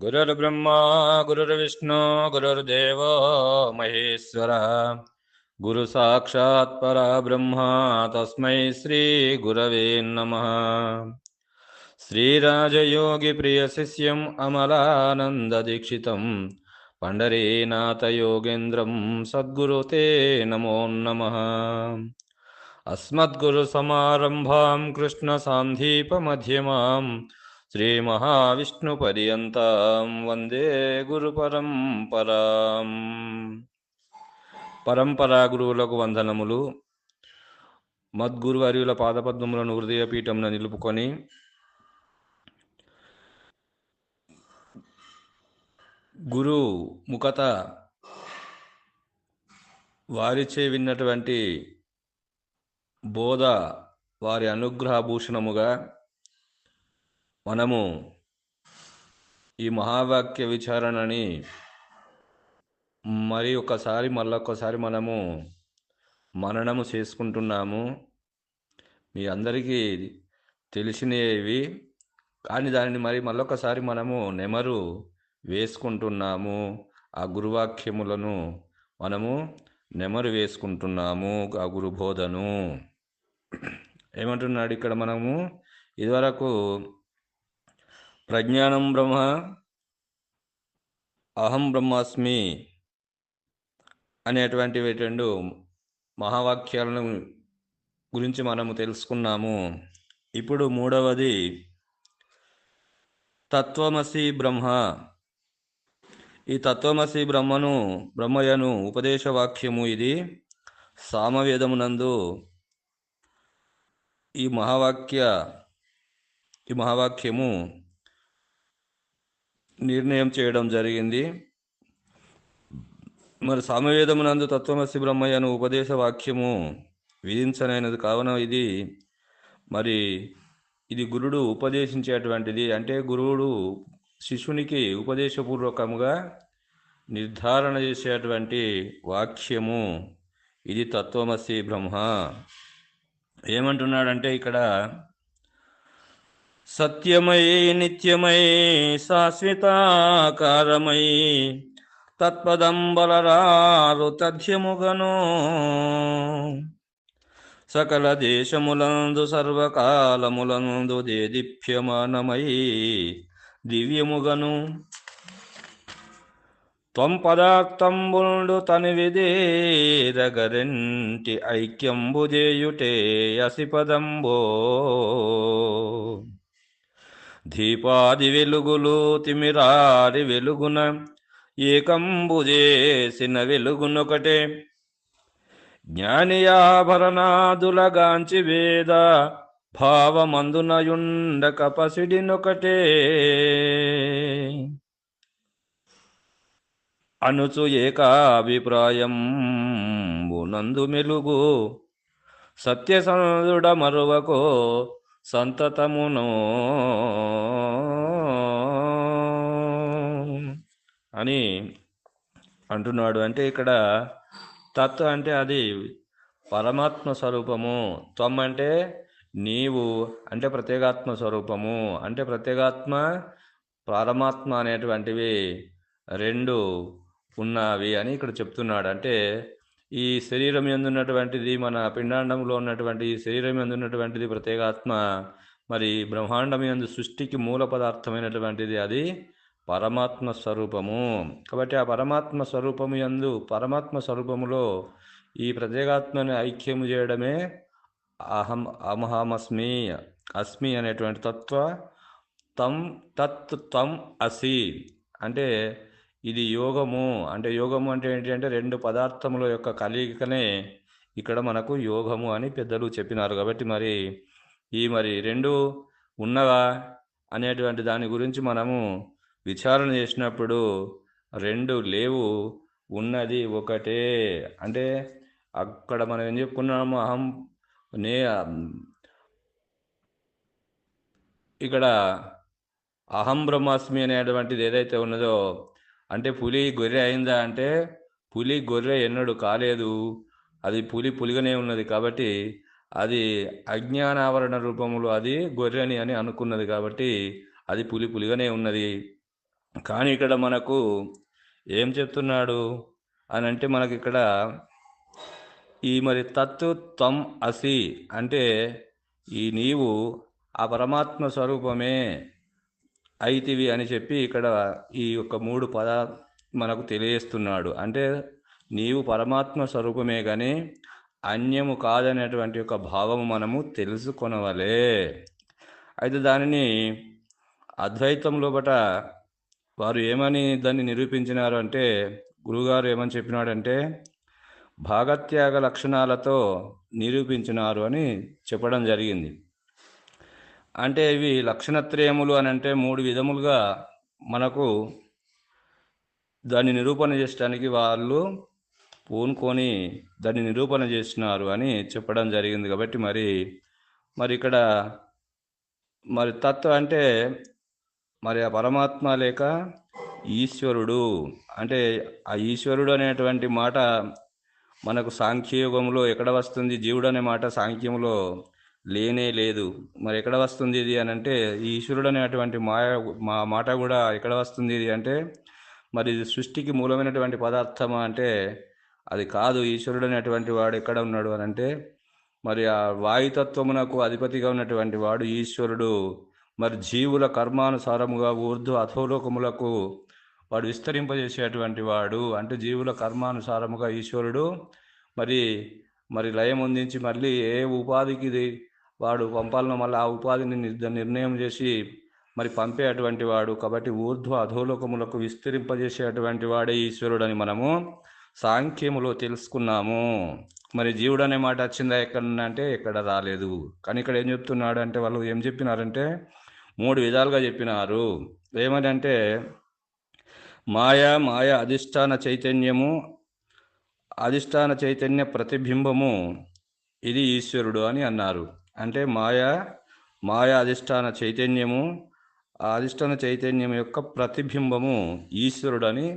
गुरुर्ब्रह्मा गुरुर्विष्णु गुरुर्देवो महेश्वरः। गुरु साक्षात् परब्रह्मा तस्मै श्रीगुरवे नमः। श्रीराजयोगिप्रियशिष्यम् अमलानन्ददीक्षितम् पण्डरीनाथयोगेन्द्रं सद्गुरु ते नमो नमः। अस्मद्गुरुसमारम्भां कृष्णसान्धीपमध्यमाम् శ్రీమహావిష్ణుపర్యంతం వందే గురుపరంపరాం పరంపరా గురువులకు వందనములు. మద్గురువర్యుల పాదపద్మములను హృదయపీఠమున నిలుపుకొని గురు ముఖత వారిచే విన్నటువంటి బోధ వారి అనుగ్రహభూషణముగా మనము ఈ మహావాక్య విచారణని మరి ఒకసారి మళ్ళొక్కసారి మనము మననము చేసుకుంటున్నాము. మీ అందరికీ తెలిసినవి కానీ దానిని మరి మళ్ళొకసారి మనము నెమరు వేసుకుంటున్నాము. ఆ గురువాక్యములను మనము నెమరు వేసుకుంటున్నాము ఆ గురుబోధను. ఏమంటున్నాడు ఇక్కడ మనము? ఇదివరకు ప్రజ్ఞానం బ్రహ్మ. అహం బ్రహ్మాస్మి అనేటువంటివి రెండు మహావాక్యాలను గురించి మనము తెలుసుకున్నాము. ఇప్పుడు మూడవది తత్వమసి బ్రహ్మ. ఈ తత్వమసి బ్రహ్మను బ్రహ్మయను ఉపదేశ వాక్యము ఇది. సామవేదమునందు ఈ మహావాక్య ఈ మహావాక్యము నిర్ణయం చేయడం జరిగింది. మరి సామవేదమునందు తత్వమసి బ్రహ్మయ్యను ఉపదేశ వాక్యము విధించనైనది కావున ఇది మరి ఇది గురుడు ఉపదేశించేటువంటిది. అంటే గురువుడు శిష్యునికి ఉపదేశపూర్వకముగా నిర్ధారణ చేసేటువంటి వాక్యము ఇది తత్వమసి బ్రహ్మ. ఏమంటున్నాడంటే ఇక్కడ సత్యమై నిత్యమై శాశ్వతాకారమై తత్పదంబలరారు తథ్యముగను. సకల దేశములందు సర్వకాలములందు దేదీప్యమానమై దివ్యముగను. త్వం పదార్థంబుండు తనివిదేరగరెంటి ఐక్యంబుజేయుటే అసిపదంబో. దీపాది వెలుగులు తిమిరారి వెలుగున ఏకంబుజేసిన వెలుగునొకటే. జ్ఞానియాభరణాదులగాంచి వేద భావమందునయుండ కపసిడినొకటే అనుచు ఏకాభిప్రాయం నందు మెలుగు సత్యసంధుడ మరువకో సంతతమును అని అంటున్నాడు. అంటే ఇక్కడ తత్ అంటే అది పరమాత్మ స్వరూపము. త్వం అంటే నీవు అంటే ప్రత్యేగాత్మ స్వరూపము. అంటే ప్రత్యేగాత్మ పరమాత్మ అనేటువంటివి రెండు ఉన్నవి అని ఇక్కడ చెప్తున్నాడు. అంటే ఈ శరీరం ఎందున్నటువంటిది? మన పిండాండంలో ఉన్నటువంటి ఈ శరీరం ఎందున్నటువంటిది? ప్రత్యేగాత్మ. మరి బ్రహ్మాండం ఎందు సృష్టికి మూల పదార్థమైనటువంటిది అది పరమాత్మ స్వరూపము. కాబట్టి ఆ పరమాత్మ స్వరూపము ఎందు పరమాత్మ స్వరూపములో ఈ ప్రత్యేగాత్మని ఐక్యము చేయడమే అహం అమహమస్మి అస్మి అనేటువంటి తత్వ. తం తత్ తం అసి. అంటే ఇది యోగము. అంటే యోగము అంటే ఏంటి అంటే రెండు పదార్థముల యొక్క కలయికనే ఇక్కడ మనకు యోగము అని పెద్దలు చెప్పినారు కాబట్టి మరి ఈ మరి రెండు ఉన్నవా అనేటువంటి దాని గురించి మనము విచారణ చేసినప్పుడు రెండు లేవు ఉన్నది ఒకటే. అంటే అక్కడ మనం ఏం చెప్పుకున్నాము? అహం నే ఇక్కడ అహం బ్రహ్మాస్మి అనేటువంటిది ఏదైతే ఉన్నదో అంటే పులి గొర్రె అయిందా అంటే పులి గొర్రె ఎన్నడు కాలేదు. అది పులి పులిగానే ఉన్నది కాబట్టి అది అజ్ఞానావరణ రూపంలో అది గొర్రెని అని అనుకున్నది కాబట్టి అది పులి పులిగానే ఉన్నది. కానీ ఇక్కడ మనకు ఏం చెప్తున్నాడు? అని అంటే మనకి ఇక్కడ ఈ మరి తత్తు తమ్ అసి అంటే ఈ నీవు ఆ పరమాత్మ స్వరూపమే. అయితివి అని చెప్పి ఇక్కడ ఈ యొక్క మూడు పద మనకు తెలియజేస్తున్నాడు. అంటే నీవు పరమాత్మ స్వరూపమే కానీ అన్యము కాదనేటువంటి యొక్క భావము మనము తెలుసుకొనవలే. అయితే దానిని అద్వైతంలో బట వారు ఏమని దాన్ని నిరూపించినారు అంటే గురుగారు ఏమని చెప్పినాడంటే భాగత్యాగ లక్షణాలతో నిరూపించినారు అని చెప్పడం జరిగింది. అంటే ఇవి లక్షణత్రయములు అని అంటే మూడు విధములుగా మనకు దాన్ని నిరూపణ చేయడానికి వాళ్ళు పూనుకొని దాన్ని నిరూపణ చేసినారు అని చెప్పడం జరిగింది కాబట్టి మరి మరి ఇక్కడ మరి తత్వ అంటే మరి ఆ పరమాత్మ లేక ఈశ్వరుడు అంటే ఆ ఈశ్వరుడు అనేటువంటి మాట మనకు సాంఖ్యయుగంలో ఎక్కడ వస్తుంది? జీవుడు అనే మాట సాంఖ్యంలో లేనే లేదు. మరి ఎక్కడ వస్తుంది ఇది అని అంటే ఈ ఈశ్వరుడు అనేటువంటి మాయ మా మాట కూడా ఎక్కడ వస్తుంది ఇది అంటే మరి ఇది సృష్టికి మూలమైనటువంటి పదార్థమా అంటే అది కాదు. ఈశ్వరుడు అనేటువంటి వాడు ఎక్కడ ఉన్నాడు అని అంటే మరి ఆ వాయుతత్వమునకు అధిపతిగా ఉన్నటువంటి వాడు ఈశ్వరుడు. మరి జీవుల కర్మానుసారముగా ఊర్ధ్వ అధోలోకములకు వాడు విస్తరింపజేసేటువంటి వాడు అంటే జీవుల కర్మానుసారముగా ఈశ్వరుడు. మరి మరి లయం అందించి మళ్ళీ ఏ ఉపాధికి వాడు పంపాలను మళ్ళీ ఆ ఉపాధిని నిర్ణయం చేసి మరి పంపే అటువంటి వాడు కాబట్టి ఊర్ధ్వ అధోలోకములకు విస్తరింపజేసేటువంటి వాడే ఈశ్వరుడు అని మనము సాంఖ్యములో తెలుసుకున్నాము. మరి జీవుడు అనే మాట వచ్చిందా ఎక్కడ అంటే ఎక్కడ రాలేదు. కానీ ఇక్కడ ఏం చెప్తున్నాడు అంటే వాళ్ళు ఏం చెప్పినారంటే మూడు విధాలుగా చెప్పినారు. ఏమని అంటే మాయ మాయ అధిష్టాన చైతన్యము అధిష్టాన చైతన్య ప్రతిబింబము ఇది ఈశ్వరుడు అని అన్నారు. అంటే మాయ మాయ అధిష్టాన చైతన్యము. ఆ అధిష్టాన చైతన్యం యొక్క ప్రతిబింబము ఈశ్వరుడు అని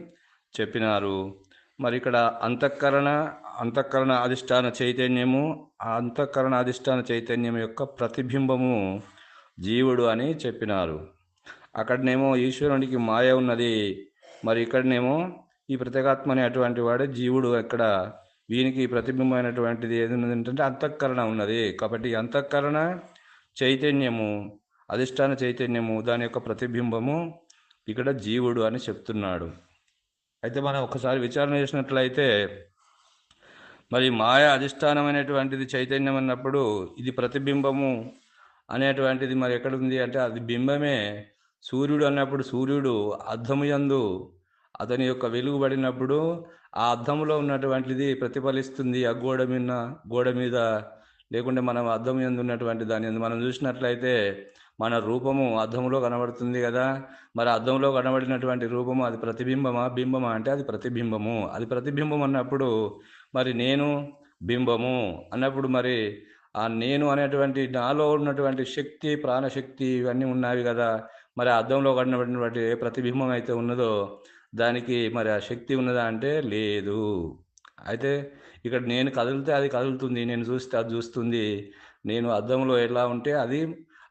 చెప్పినారు. మరి ఇక్కడ అంతఃకరణ అంతఃకరణ అధిష్టాన చైతన్యము ఆ అంతఃకరణ అధిష్టాన చైతన్యం యొక్క ప్రతిబింబము జీవుడు అని చెప్పినారు. అక్కడనేమో ఈశ్వరునికి మాయ ఉన్నది. మరి ఇక్కడనేమో ఈ ప్రత్యేకాత్మ అనేటువంటి వాడే జీవుడు ఇక్కడ దీనికి ప్రతిబింబమైనటువంటిది ఏది ఏంటంటే అంతఃకరణ ఉన్నది. కాబట్టి అంతఃకరణ చైతన్యము అధిష్టాన చైతన్యము దాని యొక్క ప్రతిబింబము ఇక్కడ జీవుడు అని చెప్తున్నాడు. అయితే మనం ఒకసారి విచారణ చేసినట్లయితే మరి మాయ అధిష్టానమైనటువంటిది చైతన్యం అన్నప్పుడు ఇది ప్రతిబింబము అనేటువంటిది మరి ఎక్కడుంది అంటే అది బింబమే సూర్యుడు అన్నప్పుడు సూర్యుడు అర్ధముయందు అతని యొక్క వెలుగుబడినప్పుడు ఆ అద్దంలో ఉన్నటువంటిది ప్రతిఫలిస్తుంది. ఆ గోడ మీద గోడ మీద లేకుంటే మనం అద్దం ఎందు ఉన్నటువంటి దాని ఎందు మనం చూసినట్లయితే మన రూపము అద్దంలో కనబడుతుంది కదా. మరి అద్దంలో కనబడినటువంటి రూపము అది ప్రతిబింబమా? బింబమా? అంటే అది ప్రతిబింబము. అది ప్రతిబింబం అన్నప్పుడు మరి నేను బింబము అన్నప్పుడు మరి ఆ నేను అనేటువంటి నాలో ఉన్నటువంటి శక్తి ప్రాణశక్తి ఇవన్నీ ఉన్నవి కదా. మరి అద్దంలో కనబడినటువంటి ఏ ప్రతిబింబం అయితే ఉన్నదో దానికి మరి ఆ శక్తి ఉన్నదా అంటే లేదు. అయితే ఇక్కడ నేను కదిలితే అది కదులుతుంది నేను చూస్తే అది చూస్తుంది. నేను అద్దంలో ఎలా ఉంటే అది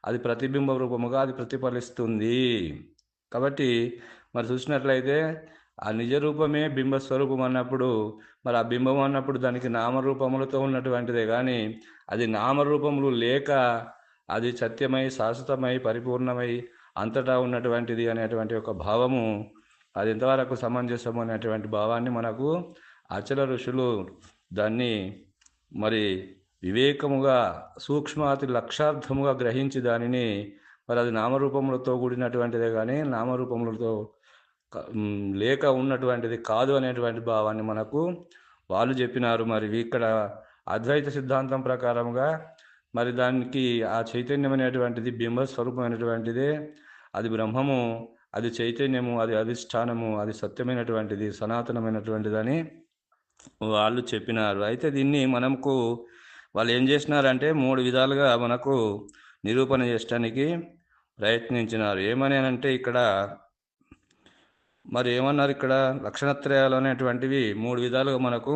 అది ప్రతిబింబ రూపముగా అది ప్రతిఫలిస్తుంది. కాబట్టి మరి చూసినట్లయితే ఆ నిజ రూపమే బింబ స్వరూపం అన్నప్పుడు మరి ఆ బింబం అన్నప్పుడు దానికి నామరూపములతో ఉన్నటువంటిదే కానీ అది నామరూపములు లేక అది సత్యమై శాశ్వతమై పరిపూర్ణమై అంతటా ఉన్నటువంటిది అనేటువంటి ఒక భావము అది ఎంతవరకు సమంజసము అనేటువంటి భావాన్ని మనకు అచల ఋషులు దాన్ని మరి వివేకముగా సూక్ష్మాతి లక్షార్థముగా గ్రహించి దానిని మరి అది నామరూపములతో కూడినటువంటిదే కానీ నామరూపములతో లేక ఉన్నటువంటిది కాదు అనేటువంటి భావాన్ని మనకు వాళ్ళు చెప్పినారు. మరి ఇక్కడ అద్వైత సిద్ధాంతం ప్రకారముగా మరి దానికి ఆ చైతన్యం అనేటువంటిది బింబ స్వరూపమైనటువంటిదే అది బ్రహ్మము అది చైతన్యము అది అధిష్టానము అది సత్యమైనటువంటిది సనాతనమైనటువంటిదని వాళ్ళు చెప్పినారు. అయితే దీన్ని మనకు వాళ్ళు ఏం చేసినారంటే మూడు విధాలుగా మనకు నిరూపణ చేయడానికి ప్రయత్నించినారు. ఏమని అంటే ఇక్కడ మరి ఏమన్నారు ఇక్కడ? లక్షణత్రయాలు అనేటువంటివి మూడు విధాలుగా మనకు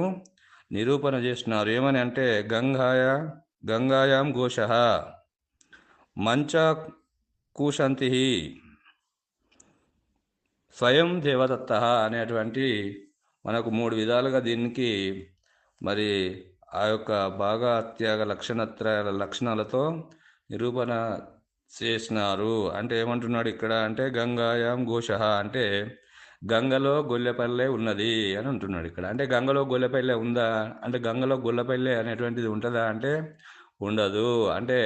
నిరూపణ చేసినారు. ఏమని అంటే గంగాయ గంగాయాం ఘోష మంచ కూశంతి స్వయం దేవదత్త అనేటువంటి మనకు మూడు విధాలుగా దీనికి మరి ఆ యొక్క బాగా త్యాగ లక్షణత్రయాల లక్షణాలతో నిరూపణ చేసినారు. అంటే ఏమంటున్నాడు ఇక్కడ అంటే గంగాయాం ఘోష అంటే గంగలో గొల్లెపల్లె ఉన్నది అని అంటున్నాడు ఇక్కడ. అంటే గంగలో గొల్లెపల్లె ఉందా? అంటే గంగలో గొల్లపల్లె అనేటువంటిది ఉంటుందా? అంటే ఉండదు. అంటే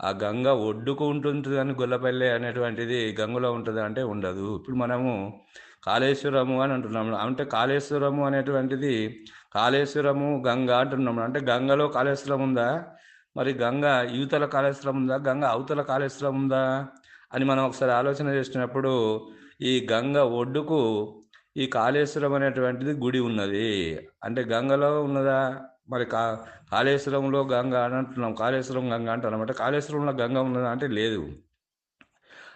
ఆ గంగ ఒడ్డుకు ఉంటుంది కానీ గొల్లపల్లె అనేటువంటిది గంగలో ఉంటుందా అంటే ఉండదు. ఇప్పుడు మనము కాళేశ్వరము అని అంటున్నాము. అంటే కాళేశ్వరము అనేటువంటిది కాళేశ్వరము గంగ అంటున్నాము. అంటే గంగలో కాళేశ్వరం ఉందా? మరి గంగ యువతల కాళేశ్వరం ఉందా? గంగ అవతల కాళేశ్వరం ఉందా? అని మనం ఒకసారి ఆలోచన చేసినప్పుడు ఈ గంగ ఒడ్డుకు ఈ కాళేశ్వరం అనేటువంటిది గుడి ఉన్నది. అంటే గంగలో ఉన్నదా? మరి కా కాళేశ్వరంలో గంగ అని అంటున్నాం. కాళేశ్వరం గంగ అంటున్నాం అంటే కాళేశ్వరంలో గంగ ఉన్నదా అంటే లేదు.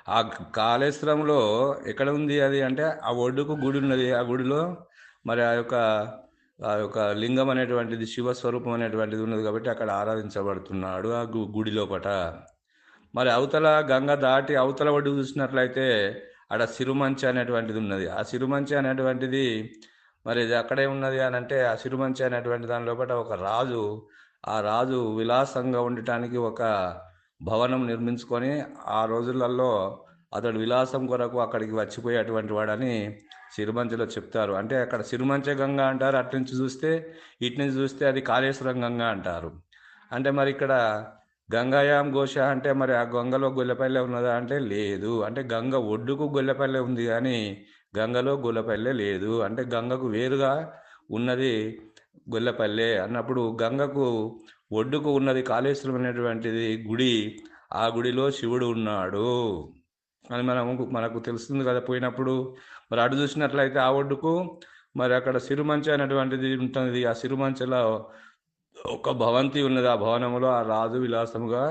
ఆ కాళేశ్వరంలో ఎక్కడ ఉంది అది అంటే ఆ ఒడ్డుకు గుడి ఉన్నది. ఆ గుడిలో మరి ఆ యొక్క ఆ యొక్క లింగం అనేటువంటిది శివస్వరూపం అనేటువంటిది ఉన్నది కాబట్టి అక్కడ ఆరాధించబడుతున్నాడు ఆ గు గుడి లోపట. మరి అవతల గంగ దాటి అవతల ఒడ్డు చూసినట్లయితే ఆడ సిరుమంచి అనేటువంటిది ఉన్నది. ఆ సిరుమంచి అనేటువంటిది మరి ఇది అక్కడే ఉన్నది అని అంటే ఆ సిరుమంచి అనేటువంటి దాని లోపల ఒక రాజు ఆ రాజు విలాసంగా ఉండటానికి ఒక భవనం నిర్మించుకొని ఆ రోజులలో అతడు విలాసం కొరకు అక్కడికి వచ్చిపోయేటువంటి వాడని సిరిమంచలో చెప్తారు. అంటే అక్కడ సిరిమంచ గంగ అంటారు. అటు నుంచి చూస్తే ఇటు నుంచి చూస్తే అది కాళేశ్వరం గంగ అంటారు. అంటే మరి ఇక్కడ గంగాయాం ఘోష అంటే మరి ఆ గంగలో గొల్లపల్లె ఉన్నదా అంటే లేదు. అంటే గంగ ఒడ్డుకు గొల్లపల్లె ఉంది కానీ గంగలో గొల్లపల్లె లేదు. అంటే గంగకు వేరుగా ఉన్నది గొల్లపల్లె అన్నప్పుడు గంగకు ఒడ్డుకు ఉన్నది కాళేశ్వరం అనేటువంటిది గుడి. ఆ గుడిలో శివుడు ఉన్నాడు. అని మనం మనకు తెలుస్తుంది కదా పోయినప్పుడు. మరి అటు చూసినట్లయితే ఆ ఒడ్డుకు మరి అక్కడ సిరుమంచ అనేటువంటిది ఉంటుంది. ఆ సిరుమంచలో ఒక భవంతి ఉన్నది. ఆ భవనంలో ఆ రాజు విలాసముగా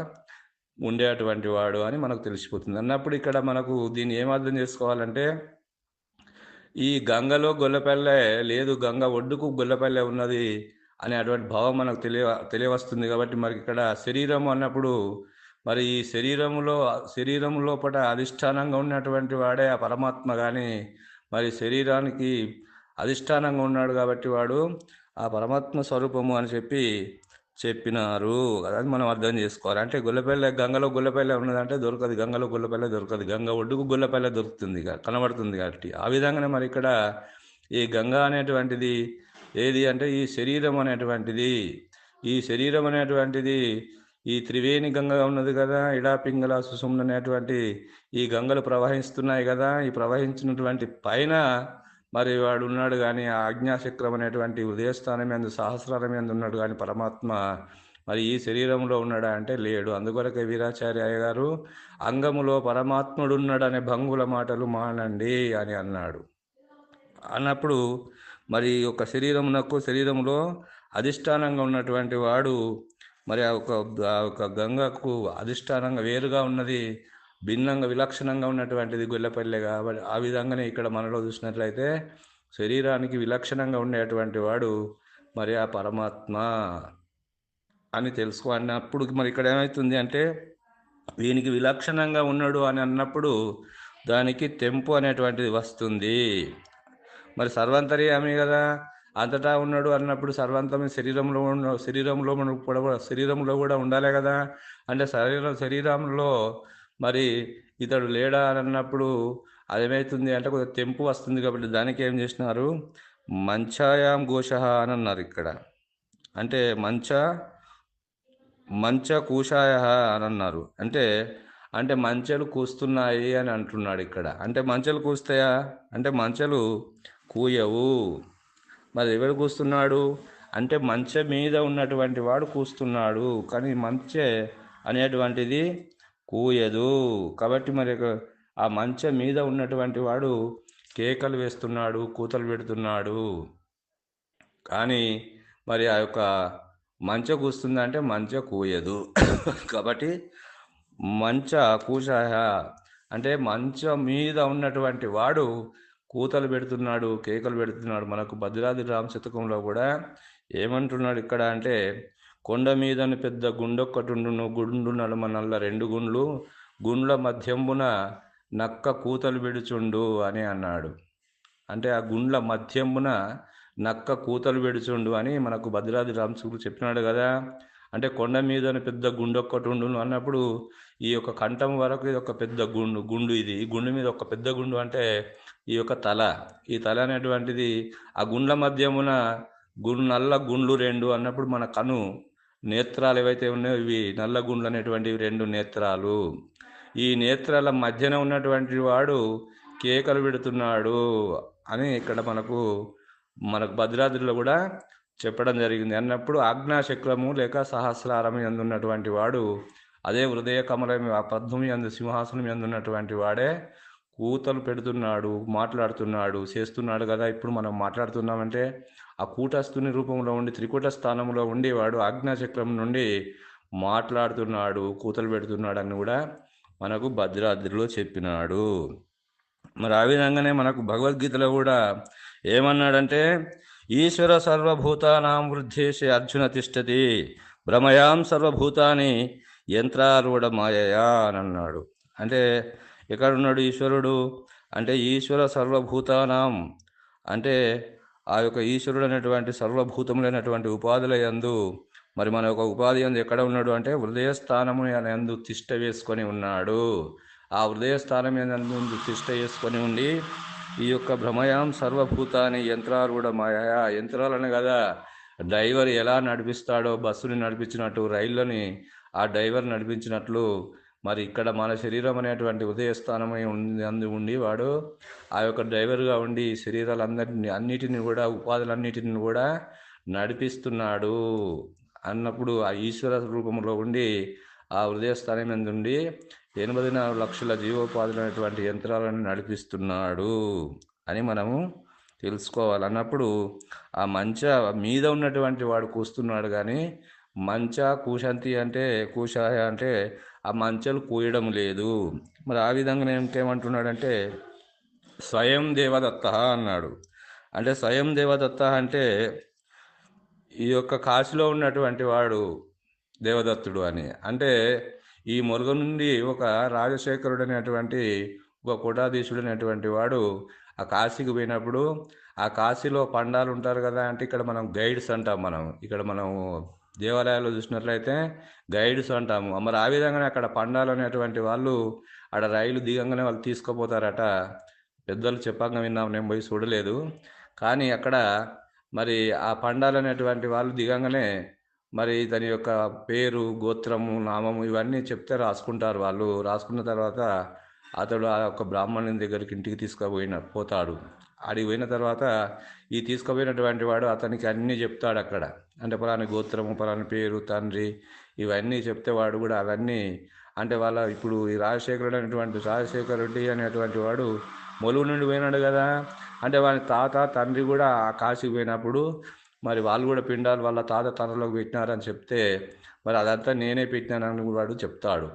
ఉండేటువంటి వాడు అని మనకు తెలిసిపోతుంది. అన్నప్పుడు ఇక్కడ మనకు దీన్ని ఏం అర్థం చేసుకోవాలంటే ఈ గంగలో గొల్లపల్లె లేదు గంగ ఒడ్డుకు గొల్లపల్లె ఉన్నది అనే అటువంటి భావం మనకు తెలియ తెలియవస్తుంది కాబట్టి మరి ఇక్కడ శరీరము అన్నప్పుడు మరి ఈ శరీరములో శరీరం లోపల అధిష్టానంగా ఉన్నటువంటి వాడే ఆ పరమాత్మ కానీ మరి శరీరానికి అధిష్టానంగా ఉన్నాడు కాబట్టి వాడు ఆ పరమాత్మ స్వరూపము అని చెప్పి చెప్పినారు అది మనం అర్థం చేసుకోవాలి. అంటే గుల్లపల్లె గంగలో గుల్లపల్లె ఉన్నదంటే దొరకదు. గంగలో గుల్లపల్లె దొరకదు. గంగ ఒడ్డుకు గుల్లపల్లె దొరుకుతుంది కనబడుతుంది కాబట్టి. ఆ విధంగానే మరి ఇక్కడ ఈ గంగ అనేటువంటిది ఏది అంటే ఈ శరీరం అనేటువంటిది. ఈ శరీరం అనేటువంటిది ఈ త్రివేణి గంగ ఉన్నది కదా ఇడా పింగళ సుసుమ్న అనేటువంటి ఈ గంగలు ప్రవహిస్తున్నాయి కదా ఈ ప్రవహించినటువంటి పైన మరి వాడు ఉన్నాడు కానీ ఆ ఆజ్ఞాచక్రం అనేటువంటి ఉదయస్థానం ఎందు సహస్రారం ఎందు ఉన్నాడు కానీ పరమాత్మ మరి ఈ శరీరంలో ఉన్నాడా అంటే లేడు. అందుకొరకే వీరాచార్య గారు అంగములో పరమాత్ముడు ఉన్నాడనే భంగుల మాటలు మానండి అని అన్నాడు. అన్నప్పుడు మరి ఒక శరీరమునకు శరీరంలో అధిష్టానంగా ఉన్నటువంటి వాడు మరి ఆ ఒక ఆ ఒక గంగకు అధిష్టానంగా వేరుగా ఉన్నది భిన్నంగా విలక్షణంగా ఉన్నటువంటిది గొల్లపల్లె కాబట్టి ఆ విధంగానే ఇక్కడ మనలో చూసినట్లయితే శరీరానికి విలక్షణంగా ఉండేటువంటి వాడు మరి ఆ పరమాత్మ అని తెలుసుకోన్నప్పుడు మరి ఇక్కడ ఏమవుతుంది అంటే వీనికి విలక్షణంగా ఉన్నాడు అని అన్నప్పుడు దానికి తెంపు అనేటువంటిది వస్తుంది. మరి సర్వంతర్యామి కదా అంతటా ఉన్నాడు అన్నప్పుడు సర్వంతమే శరీరంలో ఉన్న శరీరంలో మనకు కూడా శరీరంలో కూడా ఉండాలి కదా. అంటే శరీరం శరీరంలో మరి ఇతడు లేడా అని అన్నప్పుడు అదేమవుతుంది అంటే కొంచెం తెంపు వస్తుంది కాబట్టి దానికి ఏం చేసినారు? మంచాయాం ఘోష అని అన్నారు ఇక్కడ. అంటే మంచ మంచ కూషాయ అని అన్నారు. అంటే అంటే మంచెలు కూస్తున్నాయి అని అంటున్నాడు ఇక్కడ. అంటే మంచెలు కూస్తాయా? అంటే మంచెలు కూయవు. మరి ఎవరు కూస్తున్నాడు? అంటే మంచె మీద ఉన్నటువంటి వాడు కూస్తున్నాడు. కానీ మంచె అనేటువంటిది కూయదు. కాబట్టి మరి ఆ మంచం మీద ఉన్నటువంటి వాడు కేకలు వేస్తున్నాడు కూతలు పెడుతున్నాడు. కానీ మరి ఆ యొక్క మంచ కూస్తుందంటే మంచ కూయదు. కాబట్టి మంచ కూషాయ అంటే మంచం మీద ఉన్నటువంటి వాడు కూతలు పెడుతున్నాడు కేకలు పెడుతున్నాడు. మనకు భద్రాద్రి రామ శతకంలో కూడా ఏమంటున్నాడు ఇక్కడ అంటే కొండ మీదన పెద్ద గుండొక్కటుండును గుండు నడుమ నల్ల రెండు గుండ్లు గుండ్ల మధ్యంబున నక్క కూతలు పెడుచుండు అని అన్నాడు. అంటే ఆ గుండ్ల మధ్యమున నక్క కూతలు పెడుచుండు అని మనకు భద్రాది రామచంద్రుడు చెప్పినాడు కదా. అంటే కొండ మీద పెద్ద గుండు ఒక్కటి ఉండును అన్నప్పుడు ఈ యొక్క కంఠం వరకు ఇది ఒక పెద్ద గుండు గుండు ఇది. ఈ గుండు మీద ఒక పెద్ద గుండు అంటే ఈ యొక్క తల. ఈ తల అనేటువంటిది ఆ గుండ్ల మధ్యమున గుండు నల్ల గుండ్లు రెండు అన్నప్పుడు మన కను నేత్రాలు ఏవైతే ఉన్నాయో ఇవి నల్లగుండ్లు అనేటువంటివి రెండు నేత్రాలు. ఈ నేత్రాల మధ్యన ఉన్నటువంటి వాడు కేకలు పెడుతున్నాడు అని ఇక్కడ మనకు మనకు భద్రాద్రిలో కూడా చెప్పడం జరిగింది. అన్నప్పుడు ఆజ్ఞాచక్రము లేక సహస్రారం ఎందున్నటువంటి వాడు అదే హృదయ కమలం ఆ పద్మం ఎందు సింహాసనం ఎందున్నటువంటి వాడే కూతలు పెడుతున్నాడు మాట్లాడుతున్నాడు చేస్తున్నాడు కదా ఇప్పుడు మనం మాట్లాడుతున్నామంటే ఆ కూటస్థుని రూపంలో ఉండి త్రికూట స్థానంలో ఉండేవాడు ఆజ్ఞాచక్రం నుండి మాట్లాడుతున్నాడు కూతలు పెడుతున్నాడు అని కూడా మనకు భద్రాద్రిలో చెప్పినాడు. మరి ఆ విధంగానే మనకు భగవద్గీతలో కూడా ఏమన్నాడంటే ఈశ్వర సర్వభూతానాం వృద్ధేశే అర్జున తిష్టతి భ్రమయాం సర్వభూతాని యంత్రారూఢ మాయయా అని అన్నాడు అంటే ఎక్కడున్నాడు ఈశ్వరుడు? అంటే ఈశ్వర సర్వభూతానాం. అంటే ఆ యొక్క ఈశ్వరుడు అనేటువంటి సర్వభూతములైనటువంటి ఉపాధుల యందు మరి మన యొక్క ఉపాధి యందు ఎక్కడ ఉన్నాడు అంటే హృదయ స్థానము యందు తిష్ట వేసుకొని ఉన్నాడు. ఆ హృదయ స్థానం యందు తిష్ట వేసుకొని ఉండి ఈ యొక్క భ్రమయాం సర్వభూతాన్ని యంత్రారూఢ మాయా. యంత్రాలను కదా డ్రైవర్ ఎలా నడిపిస్తాడో బస్సుని నడిపించినట్టు రైళ్ళని ఆ డ్రైవర్ నడిపించినట్లు మరి ఇక్కడ మన శరీరం అనేటువంటి ఉదయస్థానమై ఉంది అందు ఉండి వాడు ఆ యొక్క డ్రైవర్గా ఉండి శరీరాలందరినీ అన్నిటిని కూడా ఉపాధులన్నిటిని కూడా నడిపిస్తున్నాడు. అన్నప్పుడు ఆ ఈశ్వర రూపంలో ఉండి ఆ హృదయస్థానం స్థానం ఉండి ఎనభై నాలుగు లక్షల జీవోపాధులైనటువంటి యంత్రాలను నడిపిస్తున్నాడు అని మనము తెలుసుకోవాలి. అన్నప్పుడు ఆ మంచ మీద ఉన్నటువంటి వాడు కూస్తున్నాడు కానీ మంచ కూశంతి అంటే కూశాయ అంటే ఆ మంచలు కూయడం లేదు. మరి ఆ విధంగా ఇంకేమంటున్నాడంటే స్వయం దేవదత్త అన్నాడు. అంటే స్వయం దేవదత్త అంటే ఈ యొక్క కాశీలో ఉన్నటువంటి వాడు దేవదత్తుడు అని. అంటే ఈ మురుగ నుండి ఒక రాజశేఖరుడు అనేటువంటి ఒక కుటాధీశుడు అనేటువంటి వాడు ఆ కాశీకి పోయినప్పుడు ఆ కాశీలో పండాలు ఉంటారు కదా అంటే ఇక్కడ మనం గైడ్స్ అంటాం మనం. ఇక్కడ మనం దేవాలయాల్లో చూసినట్లయితే గైడ్స్ అంటాము. మరి ఆ విధంగానే అక్కడ పండాలు అనేటువంటి వాళ్ళు ఆడ రైలు దిగంగానే వాళ్ళు తీసుకుపోతారట. పెద్దలు చెప్పాక విన్నాం నేను పోయి చూడలేదు. కానీ అక్కడ మరి ఆ పండాలు అనేటువంటి వాళ్ళు దిగంగానే మరి దాని యొక్క పేరు గోత్రము నామము ఇవన్నీ చెప్తే రాసుకుంటారు వాళ్ళు. రాసుకున్న తర్వాత అతడు ఆ యొక్క బ్రాహ్మణుని దగ్గరికి ఇంటికి తీసుకుపోయిన పోతాడు. అడిగి పోయిన తర్వాత ఈ తీసుకుపోయినటువంటి వాడు అతనికి అన్నీ చెప్తాడు అక్కడ. అంటే పలాని గోత్రము పలాని పేరు తండ్రి ఇవన్నీ చెప్తే వాడు కూడా అవన్నీ అంటే వాళ్ళ ఇప్పుడు ఈ రాజశేఖరుడు అనేటువంటి రాజశేఖర రెడ్డి అనేటువంటి వాడు మొలుగు నుండి పోయినాడు కదా. అంటే వాని తాత తండ్రి కూడా ఆ కాశీకి పోయినప్పుడు మరి వాళ్ళు కూడా పిండాలు వాళ్ళ తాత తనలోకి పెట్టినారని చెప్తే మరి అదంతా నేనే పెట్టినానని వాడు చెప్తాడు.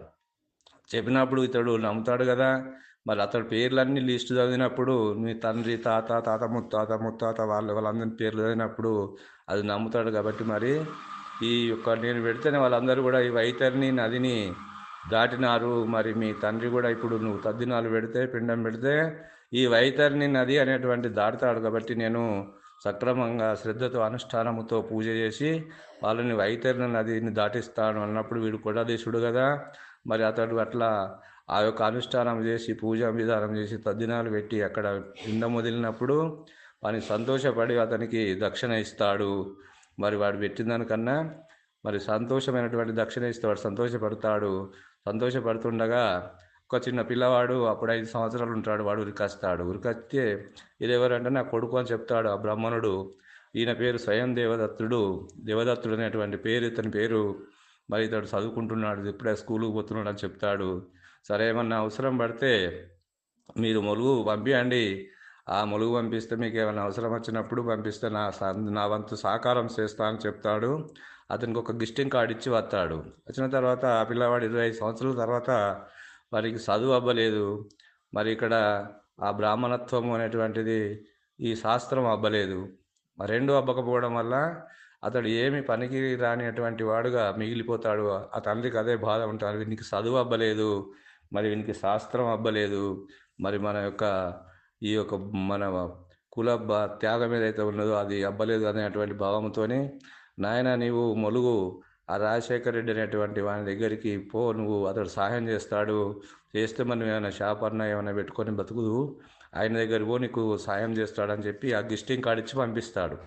చెప్పినప్పుడు ఇతడు నమ్ముతాడు కదా. మరి అతడి పేర్లన్నీ లిస్టు చదివినప్పుడు మీ తండ్రి తాత తాత ముత్తాత ముత్తాత వాళ్ళ వాళ్ళందరి పేర్లు చదివినప్పుడు అది నమ్ముతాడు కాబట్టి మరి ఈ యొక్క నేను పెడితేనే వాళ్ళందరూ కూడా ఈ వైతరిని నదిని దాటినారు. మరి మీ తండ్రి కూడా ఇప్పుడు నువ్వు తద్దినాలు పెడితే పిండం పెడితే ఈ వైతరిని నది అనేటువంటి దాటుతాడు కాబట్టి నేను సక్రమంగా శ్రద్ధతో అనుష్ఠానముతో పూజ చేసి వాళ్ళని వైతరిని నదిని దాటిస్తాను అన్నప్పుడు వీడు కొడాదేశుడు కదా. మరి అతడు అట్లా ఆ యొక్క అనుష్ఠానం చేసి పూజ విధానం చేసి తద్దినాలు పెట్టి అక్కడ పిండం వదిలినప్పుడు వాని సంతోషపడి అతనికి దక్షిణ ఇస్తాడు. మరి వాడు పెట్టిన దానికన్నా మరి సంతోషమైనటువంటి దక్షిణ ఇస్తాడు సంతోషపడతాడు. సంతోషపడుతుండగా ఒక చిన్న పిల్లవాడు అప్పుడు ఐదు సంవత్సరాలు ఉంటాడు. వాడు ఉరికొస్తాడు. ఉరికొస్తే ఇదెవరంటే ఎవరంటే నా కొడుకు అని చెప్తాడు ఆ బ్రాహ్మణుడు. ఈయన పేరు స్వయం దేవదత్తుడు. దేవదత్తుడు అనేటువంటి పేరు ఇతని పేరు మరి ఇతడు చదువుకుంటున్నాడు. ఇప్పుడే స్కూలుకు పోతున్నాడు అని చెప్తాడు. సరే ఏమన్నా అవసరం పడితే మీరు మొలుగు పంపించండి ఆ మొలుగు పంపిస్తే మీకు ఏమైనా అవసరం వచ్చినప్పుడు పంపిస్తే నా స- నా వంతు సహకారం చేస్తా అని చెప్తాడు. అతనికి ఒక గిస్టింగ్ కార్డు ఇచ్చి వస్తాడు. వచ్చిన తర్వాత ఆ పిల్లవాడు ఇరవై ఐదు సంవత్సరాల తర్వాత వారికి చదువు అవ్వలేదు. మరి ఇక్కడ ఆ బ్రాహ్మణత్వం అనేటువంటిది ఈ శాస్త్రం అవ్వలేదు. మరి రెండు అవ్వకపోవడం వల్ల అతడు ఏమి పనికి రానిటువంటి వాడుగా మిగిలిపోతాడు. ఆ తండ్రికి అదే బాధ ఉంటాడు నీకు చదువు అవ్వలేదు. మరి వీనికి శాస్త్రం అబ్బలేదు. మరి మన యొక్క ఈ యొక్క మన కుల త్యాగం ఏదైతే ఉన్నదో అది అబ్బలేదు అనేటువంటి భావంతోనే నాయన నీవు మొలుగు ఆ రాజశేఖర రెడ్డి అనేటువంటి వాని దగ్గరికి పో నువ్వు అతడు సహాయం చేస్తాడు. చేస్తే మనం ఏమైనా షాప్ అన్నా ఏమైనా పెట్టుకొని బతుకుదు. ఆయన దగ్గర పో నీకు సాయం చేస్తాడని చెప్పి ఆ గిస్టింగ్ కార్డు ఇచ్చి పంపిస్తాడు.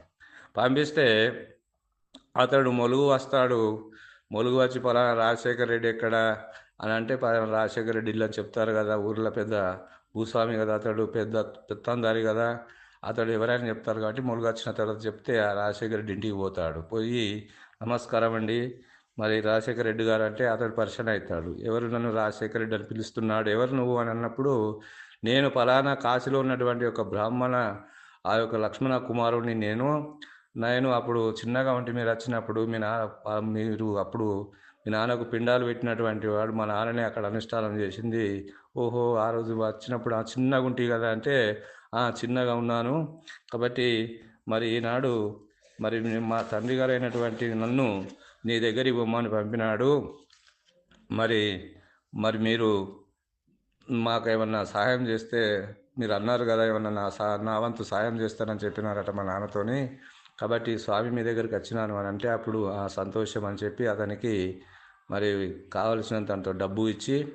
పంపిస్తే అతడు మొలుగు వస్తాడు. మొలుగు వచ్చి పలానా రాజశేఖర రెడ్డి ఎక్కడ? అని అంటే రాజశేఖర రెడ్డి ఇల్లు అని చెప్తారు కదా ఊర్లో పెద్ద భూస్వామి కదా అతడు పెద్ద పెత్తందారి కదా అతడు ఎవరైనా చెప్తారు కాబట్టి మొలుగు వచ్చిన తర్వాత చెప్తే ఆ రాజశేఖర రెడ్డి ఇంటికి పోతాడు. పోయి నమస్కారం అండి మరి రాజశేఖర రెడ్డి గారు అంటే అతడు పరిచయం అవుతాడు. ఎవరు నన్ను రాజశేఖర రెడ్డి అని పిలుస్తున్నాడు ఎవరు నువ్వు అని అన్నప్పుడు నేను ఫలానా కాశీలో ఉన్నటువంటి ఒక బ్రాహ్మణ ఆ యొక్క లక్ష్మణ కుమారుడిని నేను నేను అప్పుడు చిన్నగా ఉంటే మీరు వచ్చినప్పుడు మీ నా మీరు అప్పుడు మీ నాన్నకు పిండాలు పెట్టినటువంటి వాడు మా నాన్ననే అక్కడ అనుష్ఠానం చేసింది. ఓహో ఆ రోజు వచ్చినప్పుడు ఆ చిన్నగా ఉంటుంది కదా అంటే "ఆ, చిన్నగా ఉన్నాను. కాబట్టి మరి ఈనాడు మరి మా తండ్రి గారు అయినటువంటి నన్ను నీ దగ్గరికి బొమ్మని పంపినాడు. మరి మరి మీరు మాకు ఏమన్నా సహాయం చేస్తే మీరు అన్నారు కదా ఏమన్నా నా సా నా వంతు సహాయం చేస్తానని చెప్పినారట మా నాన్నతోని. కాబట్టి స్వామి మీ దగ్గరికి వచ్చినాను అని అంటే అప్పుడు ఆ సంతోషం అని చెప్పి అతనికి మరి కావలసినంత డబ్బు ఇచ్చి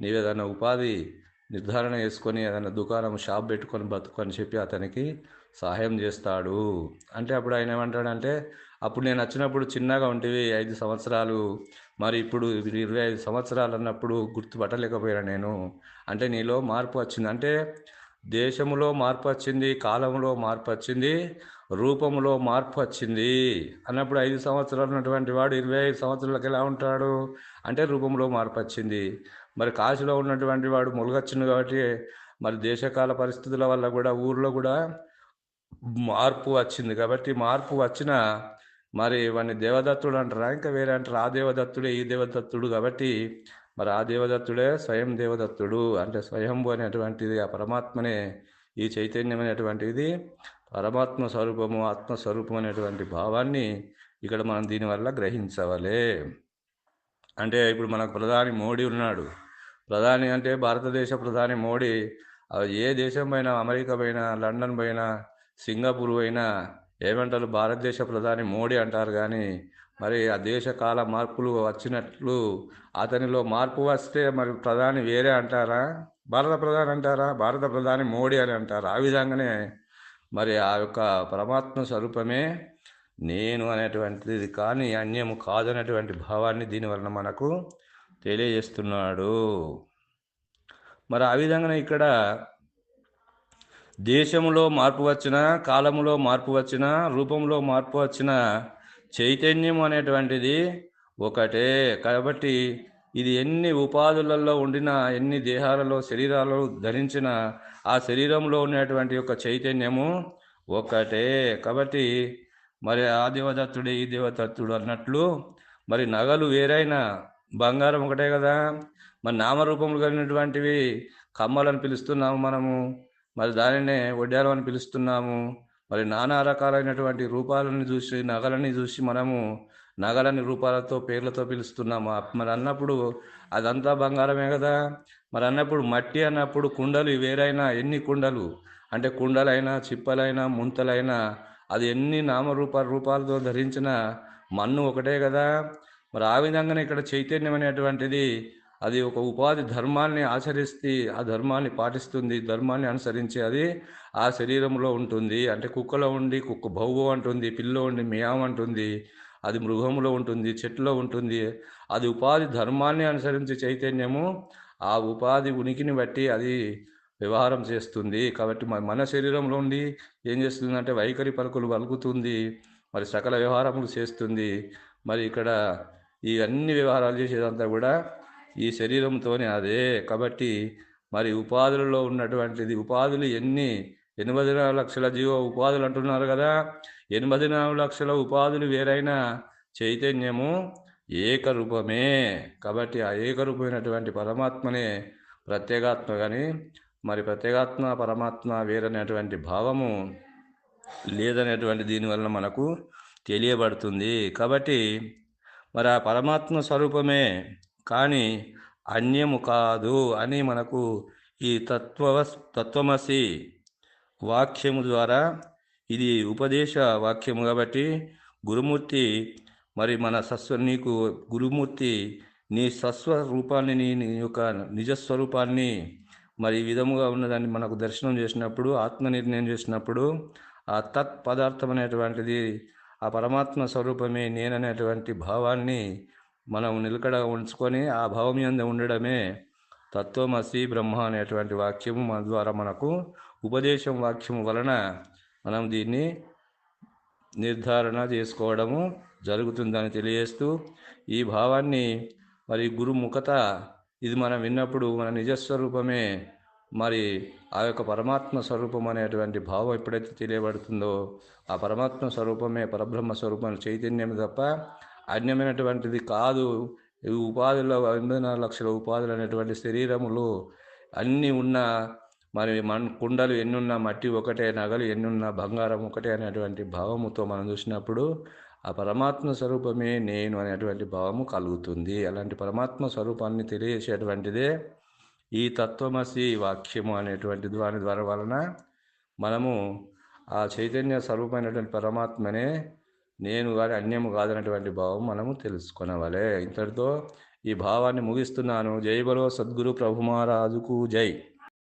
నీవు ఏదైనా ఉపాధి నిర్ధారణ చేసుకొని ఏదైనా దుకాణం షాప్ పెట్టుకొని బతుకొని చెప్పి అతనికి సహాయం చేస్తాడు. అంటే అప్పుడు ఆయన ఏమంటాడంటే అప్పుడు నేను వచ్చినప్పుడు చిన్నగా ఉంటివి ఐదు సంవత్సరాలు. మరి ఇప్పుడు ఇరవై ఐదు సంవత్సరాలు అన్నప్పుడు గుర్తుపట్టలేకపోయాను నేను. అంటే నీలో మార్పు వచ్చింది. అంటే దేశంలో మార్పు వచ్చింది కాలంలో మార్పు వచ్చింది రూపంలో మార్పు వచ్చింది అన్నప్పుడు ఐదు సంవత్సరాలు ఉన్నటువంటి వాడు ఇరవై ఐదు సంవత్సరాలకు ఎలా ఉంటాడు? అంటే రూపంలో మార్పు వచ్చింది మరి కాశీలో ఉన్నటువంటి వాడు మొలగచ్చింది కాబట్టి మరి దేశకాల పరిస్థితుల వల్ల కూడా ఊర్లో కూడా మార్పు వచ్చింది. కాబట్టి మార్పు వచ్చిన మరి వాడిని దేవదత్తుడు అంటారా? ఇంకా వేరే అంటారు? ఆ దేవదత్తుడే ఈ దేవదత్తుడు కాబట్టి మరి ఆ దేవదత్తుడే స్వయం దేవదత్తుడు. అంటే స్వయంభు అనేటువంటిది ఆ పరమాత్మనే ఈ చైతన్యం అనేటువంటిది పరమాత్మ స్వరూపము ఆత్మస్వరూపం అనేటువంటి భావాన్ని ఇక్కడ మనం దీనివల్ల గ్రహించవలే. అంటే ఇప్పుడు మనకు ప్రధాని మోడీ ఉన్నాడు. ప్రధాని అంటే భారతదేశ ప్రధాని మోడీ. ఏ దేశం పైన అమెరికా పైన లండన్ పైన సింగపూర్ అయినా ఏమంటారు? భారతదేశ ప్రధాని మోడీ అంటారు కానీ మరి ఆ దేశ కాల మార్పులు వచ్చినట్లు అతనిలో మార్పు వస్తే మరి ప్రధాని వేరే అంటారా? భారత ప్రధాని అంటారా? భారత ప్రధాని మోడీ అని అంటారు? ఆ విధంగానే మరి ఆ యొక్క పరమాత్మ స్వరూపమే నేను అనేటువంటిది కానీ అన్యము కాదనేటువంటి భావాన్ని దీనివలన మనకు తెలియజేస్తున్నాడు. మరి ఆ విధంగానే ఇక్కడ దేశంలో మార్పు వచ్చిన కాలములో మార్పు వచ్చిన రూపంలో మార్పు వచ్చిన చైతన్యం అనేటువంటిది ఒకటే. కాబట్టి ఇది ఎన్ని ఉపాధులలో ఉండిన ఎన్ని దేహాలలో శరీరాలలో ధరించిన ఆ శరీరంలో ఉన్నటువంటి యొక్క చైతన్యము ఒకటే. కాబట్టి మరి ఆ దేవదత్తుడే ఈ దేవదత్తుడు అన్నట్లు మరి నగలు వేరైనా బంగారం ఒకటే కదా. మరి నామరూపములు కలిగినటువంటివి కమ్మలని పిలుస్తున్నాము మనము. మరి దానినే వడ్డారం అని పిలుస్తున్నాము. మరి నానా రకాలైనటువంటి రూపాలను చూసి నగలని చూసి మనము నగలని రూపాలతో పేర్లతో పిలుస్తున్నాము. మరి అన్నప్పుడు అదంతా బంగారమే కదా? మరి అన్నప్పుడు మట్టి అన్నప్పుడు కుండలు వేరైనా ఎన్ని కుండలు? అంటే కుండలైనా చిప్పలైనా ముంతలైనా అది ఎన్ని నామరూప రూపాలతో ధరించిన మన్ను ఒకటే కదా? మరి ఆ విధంగానే ఇక్కడ చైతన్యం అనేటువంటిది అది ఒక ఉపాధి ధర్మాన్ని ఆచరిస్తే ఆ ధర్మాన్ని పాటిస్తుంది ధర్మాన్ని అనుసరించి అది ఆ శరీరంలో ఉంటుంది. అంటే కుక్కలో ఉండి కుక్క భౌగో అంటుంది పిల్లో ఉండి మియాం అంటుంది అది మృగంలో ఉంటుంది చెట్టులో ఉంటుంది. అది ఉపాధి ధర్మాన్ని అనుసరించి చైతన్యము ఆ ఉపాధి ఉనికిని బట్టి అది వ్యవహారం చేస్తుంది. కాబట్టి మన మన శరీరంలో ఉండి ఏం చేస్తుందంటే వైఖరి పలుకులు పలుకుతుంది మరి సకల వ్యవహారములు చేస్తుంది. మరి ఇక్కడ ఈ అన్ని వ్యవహారాలు చేసేదంతా కూడా ఈ శరీరంతోనే అదే. కాబట్టి మరి ఉపాధులలో ఉన్నటువంటిది ఉపాధులు ఎన్ని? ఎనభై నాలుగు లక్షల జీవ ఉపాధులు అంటున్నారు కదా. ఎనభై నాలుగు లక్షల ఉపాధులు వేరైనా చైతన్యము ఏకరూపమే. కాబట్టి ఆ ఏకరూపమైనటువంటి పరమాత్మనే ప్రత్యేగాత్మ కానీ మరి ప్రత్యేగాత్మ పరమాత్మ వేరనేటువంటి భావము లేదనేటువంటి దీనివల్ల మనకు తెలియబడుతుంది. కాబట్టి మరి ఆ పరమాత్మ స్వరూపమే కానీ అన్యము కాదు అని మనకు ఈ తత్వ తత్వమసి వాక్యము ద్వారా ఇది ఉపదేశ వాక్యము కాబట్టి గురుమూర్తి మరి మన సస్వ నీకు గురుమూర్తి నీ సస్వ రూపాన్ని నీ యొక్క నిజస్వరూపాన్ని మరి ఈ విధముగా ఉన్నదాన్ని మనకు దర్శనం చేసినప్పుడు ఆత్మ నిర్ణయం చేసినప్పుడు ఆ తత్ పదార్థం అనేటువంటిది ఆ పరమాత్మ స్వరూపమే నేననేటువంటి భావాన్ని మనం నిలకడ ఉంచుకొని ఆ భావం మీద ఉండడమే తత్వమసి బ్రహ్మ అనేటువంటి వాక్యము మన ద్వారా మనకు ఉపదేశం వాక్యం వలన మనం దీన్ని నిర్ధారణ చేసుకోవడము జరుగుతుందని తెలియజేస్తూ ఈ భావాన్ని మరి గురుముఖత ఇది మనం విన్నప్పుడు మన నిజస్వరూపమే మరి ఆ యొక్క పరమాత్మ స్వరూపం అనేటువంటి భావం ఎప్పుడైతే తెలియబడుతుందో ఆ పరమాత్మ స్వరూపమే పరబ్రహ్మ స్వరూపం చైతన్యం తప్ప అన్యమైనటువంటిది కాదు. ఈ ఉపాధుల ఎనిమిది లక్షల ఉపాధులు అనేటువంటి శరీరములు అన్నీ ఉన్న మరి మన కుండలు ఎన్నున్న మట్టి ఒకటే నగలు ఎన్నున్న బంగారం ఒకటే అనేటువంటి భావముతో మనం చూసినప్పుడు ఆ పరమాత్మ స్వరూపమే నేను అనేటువంటి భావము కలుగుతుంది. అలాంటి పరమాత్మ స్వరూపాన్ని తెలియజేసేటువంటిదే ఈ తత్వమసి వాక్యము అనేటువంటి దాని ద్వారా వలన మనము ఆ చైతన్య స్వరూపమైనటువంటి పరమాత్మనే నేను కానీ అన్యము కాదనటువంటి భావం మనము తెలుసుకొనవలే. ఇంతటితో ఈ భావాన్ని ముగిస్తున్నాను. జై బలో సద్గురు ప్రభు మహారాజుకు జై.